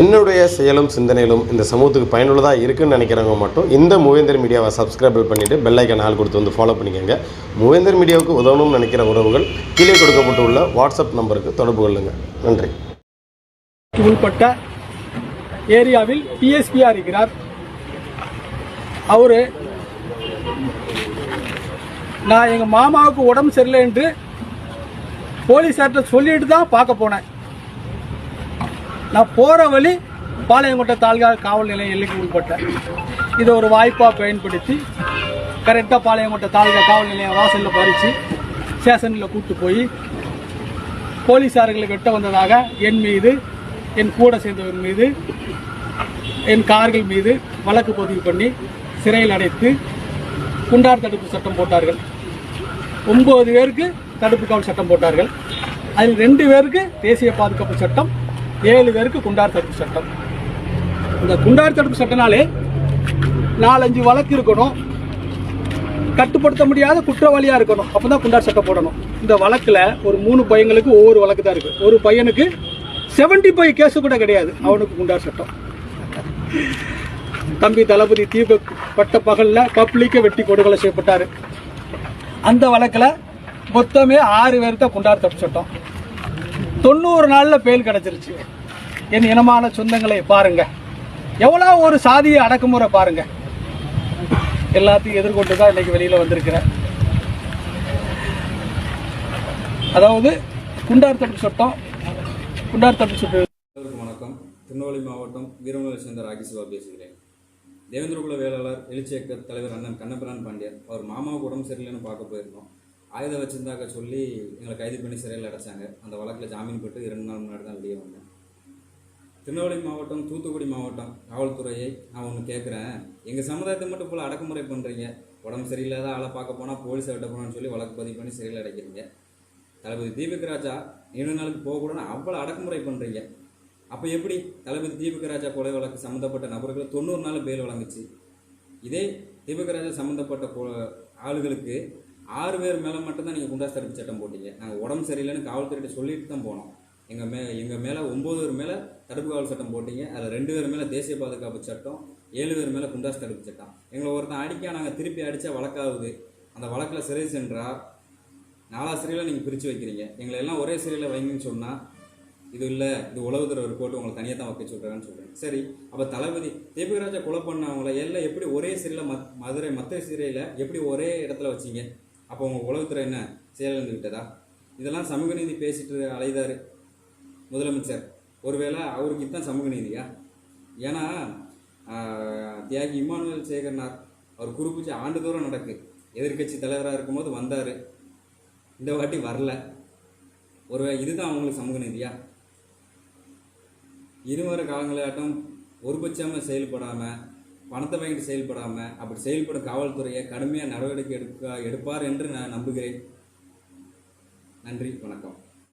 என்னுடைய செயலும் சிந்தனையிலும் இந்த சமூகத்துக்கு பயனுள்ளதாக இருக்குன்னு நினைக்கிறவங்க மட்டும் இந்த மூவேந்தர் மீடியாவை சப்ஸ்கிரைப் பண்ணிவிட்டு பெல்லைக்கன் ஆள் கொடுத்து வந்து ஃபாலோ பண்ணிக்கோங்க. மூவேந்தர் மீடியாவுக்கு உதவணும்னு நினைக்கிற உறவுகள் கீழே கொடுக்கப்பட்டுள்ள வாட்ஸ்அப் நம்பருக்கு தொடர்பு கொள்ளுங்கள் நன்றி. உள்பட்ட ஏரியாவில் பிஎஸ்பியாக இருக்கிறார். அவர் நான் எங்கள் மாமாவுக்கு உடம்பு சரியில்லை என்று போலீஸார்கிட்ட சொல்லிட்டு தான் பார்க்க போனேன். நான் போகிற வழி பாளையங்கோட்டை தாலுகா காவல் நிலையம் எல்லைக்கு உட்பட்டேன் இதை ஒரு வாய்ப்பாக பயன்படுத்தி கரெக்டாக பாளையங்கோட்டை தாலுகா காவல் நிலையம் வாசலில் பறித்து ஸ்டேஷனில் கூப்பிட்டு போய் போலீஸார்களை வெட்ட வந்ததாக என் மீது என் கூட சேர்ந்தவர் மீது என் கார்கள் மீது வழக்கு பதிவு பண்ணி சிறையில் அடைத்து குண்டார் தடுப்பு சட்டம் போட்டார்கள். ஒம்பது பேருக்கு தடுப்பு காவல் சட்டம் போட்டார்கள். அதில் ரெண்டு பேருக்கு தேசிய பாதுகாப்பு சட்டம் ஏழு பேருக்கு குண்டார் தடுப்பு சட்டம். இந்த குண்டார் தடுப்பு சட்டனாலே நாலஞ்சு வழக்கு இருக்கணும். கட்டுப்படுத்த முடியாத குற்றவாளியாக இருக்கணும். அப்போ தான் குண்டார் சட்டம் போடணும். இந்த வழக்கில் ஒரு மூணு பையங்களுக்கு ஒவ்வொரு வழக்கு தான் இருக்குது ஒரு பையனுக்கு 75 ஃபைவ் கேஸு கூட கிடையாது. அவனுக்கு குண்டார் சட்டம். தம்பி தளபதி தீபப்பட்ட பட்ட பப்ளிக்கை வெட்டி கொடுகொலை செய்யப்பட்டாரு. அந்த வழக்கில் மொத்தமே ஆறு பேர் தான் குண்டார் தப்பு சட்டம். தொண்ணூறு நாளில் பெயில் கிடச்சிருச்சு. என் இனமான சொந்தங்களை பாருங்க. எவ்வளோ ஒரு சாதிய அடக்குமுறை பாருங்க. எல்லாத்தையும் எதிர்கொண்டு தான் இன்னைக்கு வெளியில் வந்திருக்கிறேன். அதாவது குண்டார் தட்டு சட்டம் குண்டார் தட்டு சட்டம் வணக்கம். திருநெல்வேலி மாவட்டம் வீரமலை சேர்ந்த ராகிசிவா பேசுகிறேன். தேவேந்திரகுல வேளாளர் எழுச்சியக்கர் தலைவர் அண்ணன் கண்ணபிரான் பாண்டியன் அவர் மாமாவுக்கு உடம்பு சரியில்லைன்னு பார்க்க போயிருந்தோம். ஆயுதம் வச்சிருந்தாக்க சொல்லி எங்களை கைது பண்ணி சிறையில் அடைச்சாங்க. அந்த வழக்கில் ஜாமீன் பெற்று இரண்டு நாள் முன்னாடி தான் வெளியே வந்தேன். திருநெல்வேலி மாவட்டம் தூத்துக்குடி மாவட்டம் காவல்துறையை நான் ஒன்று கேட்குறேன் எங்கள் சமுதாயத்தை மட்டும் போல் அடக்குமுறை பண்ணுறீங்க உடம்பு சரியில்லாத ஆளை பார்க்க போனால் போலீஸை வெட்ட போனான்னு சொல்லி வழக்கு பதிவு பண்ணி சிறையில் அடைக்கிறீங்க. தளபதி தீபக் ராஜா நீண்ட நாளுக்கு போகக்கூடாதுன்னு அவ்வளோ அடக்குமுறை பண்ணுறீங்க அப்போ எப்படி தளபதி தீபக் ராஜா கொலை வழக்கு சம்மந்தப்பட்ட நபர்களை தொண்ணூறு நாள் பெயில் வழங்குச்சு. இதே தீபக் ராஜா சம்மந்தப்பட்ட ஆளுகளுக்கு ஆறு பேர் மேலே மட்டும்தான் நீங்கள் குண்டாஸ் தடுப்பு சட்டம் போட்டீங்க. நாங்கள் உடம்பு சரியில்லைன்னு காவல்துறையிட்ட சொல்லிட்டு தான் போனோம். எங்கள் மே எங்கள் மேலே ஒம்பது பேர் மேலே தடுப்பு காவல் சட்டம் போட்டீங்க. அதில் ரெண்டு பேர் மேலே தேசிய பாதுகாப்பு சட்டம் ஏழு பேர் மேலே குண்டாஸ் தடுப்பு சட்டம். எங்களை ஒருத்தன் அடிக்க நாங்கள் திருப்பி அடித்தா வழக்காகுது. அந்த வழக்கில் சிறை சென்றா நாலா சிறையில் நீங்கள் பிரித்து வைக்கிறீங்க. எங்களை எல்லாம் ஒரே சிறையில் வைங்கன்னு சொன்னால் இது இல்லை இது உளவுத்துறை ரிப்போர்ட் உங்களை தனியாக தான் வைக்க சொல்கிறேன்னு சொல்கிறேன் சரி அப்போ தளபதி தீபகராஜா கொலை பண்ணவங்கள எல்லாம் எப்படி ஒரே சிறையில் மத் மதுரை மற்ற சிறையில் எப்படி ஒரே இடத்துல வச்சீங்க? அப்போ உங்கள் உளவுத்துறை என்ன? செயலிழந்துக்கிட்டதா இதெல்லாம் சமூக நீதி பேசிட்டு அலைதார். முதலமைச்சர் ஒருவேளை அவருக்கு இதுதான் சமூக நீதியா? ஏன்னா தியாகி இமானுவேல் சேகர்னார் அவர் குறிப்பிச்சு ஆண்டுதோறும் நடக்கு. எதிர்க்கட்சி தலைவராக இருக்கும்போது வந்தார். இந்த வாட்டி வரல. ஒரு இதுதான் அவங்களுக்கு சமூக நீதியா? இருவர காலங்களாட்டம் ஒருபட்சமாக செயல்படாமல் பணத்தை வாங்கிட்டு செயல்படாமல் அப்படி செயல்படும் காவல்துறையை கடுமையாக நடவடிக்கை எடுக்க எடுப்பார் என்று நான் நம்புகிறேன். நன்றி வணக்கம்.